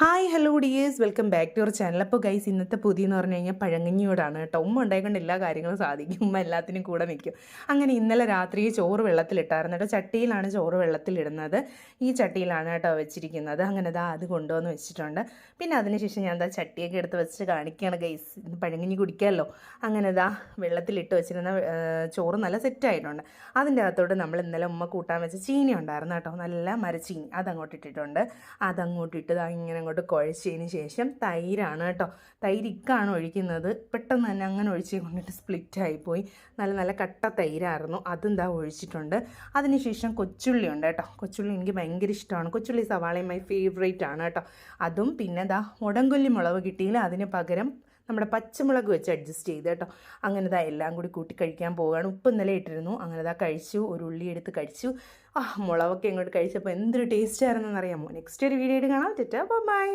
Hi hello dears welcome back to our channel അപ്പോൾ guys ഇന്നത്തെ പുതിയ എന്ന് പറഞ്ഞു കഴിഞ്ഞാൽ പഴങ്ങഞ്ഞിയോടാണ് കേട്ടോ. ഉമ്മ ഉണ്ടായിക്കൊണ്ട് എല്ലാ കാര്യങ്ങളും സാധിക്കും. ഉമ്മ എല്ലാത്തിനും കൂടെ നിൽക്കും. അങ്ങനെ ഇന്നലെ രാത്രി ചോറ് വെള്ളത്തിലിട്ടായിരുന്നു കേട്ടോ. ചട്ടിയിലാണ് ചോറ് വെള്ളത്തിലിടുന്നത്. ഈ ചട്ടിയിലാണ് കേട്ടോ വെച്ചിരിക്കുന്നത്. അങ്ങനെ ദാ അത് കൊണ്ടുവന്ന് വെച്ചിട്ടുണ്ട്. പിന്നെ അതിനുശേഷം ഞാൻ ദാ ചട്ടിയൊക്കെ എടുത്ത് വെച്ച് കാണിക്കുകയാണ് ഗൈസ് പഴങ്ങഞ്ഞി കുടിക്കാമല്ലോ. അങ്ങനെ ദാ വെള്ളത്തിലിട്ട് വെച്ചിരുന്ന ചോറ് നല്ല സെറ്റായിട്ടുണ്ട് അതിന്റെ അകത്തോട്ട് നമ്മൾ ഇന്നലെ ഉമ്മ കൂട്ടാൻ വെച്ച ചീനി ഉണ്ടായിരുന്നു കേട്ടോ. നല്ല മരച്ചീനി. അതങ്ങോട്ട് ഇട്ടിട്ടുണ്ട്. ഇട്ട് ഇങ്ങനെ അങ്ങോട്ട് കുഴച്ചതിന് ശേഷം തൈരാണ് കേട്ടോ. തൈര് ഇക്കാണ് ഒഴിക്കുന്നത്. പെട്ടെന്ന് തന്നെ അങ്ങനെ ഒഴിച്ച് കൊണ്ടിട്ട് സ്പ്ലിറ്റ് ആയിപ്പോയി. നല്ല നല്ല കട്ട തൈരായിരുന്നു. അതും ദാ ഒഴിച്ചിട്ടുണ്ട്. അതിനുശേഷം കൊച്ചുള്ളി ഉണ്ട് കേട്ടോ. കൊച്ചുള്ളി എനിക്ക് ഭയങ്കര ഇഷ്ടമാണ്. കൊച്ചുള്ളി സവാളയും മൈ ഫേവറേറ്റ് ആണ് കേട്ടോ. അതും പിന്നെ ദാ മുടങ്കൊല്ലി മുളക് കിട്ടിയില്ല. അതിന് പകരം നമ്മുടെ പച്ചമുളക് വെച്ച് അഡ്ജസ്റ്റ് ചെയ്ത് കേട്ടോ. അങ്ങനെ ദാ എല്ലാം കൂടി കൂട്ടി കഴിക്കാൻ പോവുകയാണ്. ഉപ്പ് ഇന്നലെ ഇട്ടിരുന്നു. അങ്ങനെ ദാ കഴിച്ചു. ഒരു ഉള്ളി എടുത്ത് കഴിച്ചു. ആ മുളകൊക്കെ ഇങ്ങോട്ട് കഴിച്ചപ്പോൾ എന്തൊരു ടേസ്റ്റ് ആയിരുന്നു എന്നറിയാമോ നെക്സ്റ്റ് ഒരു വീഡിയോ ആയിട്ട് കാണാം. ടെറ്റാ ബൈ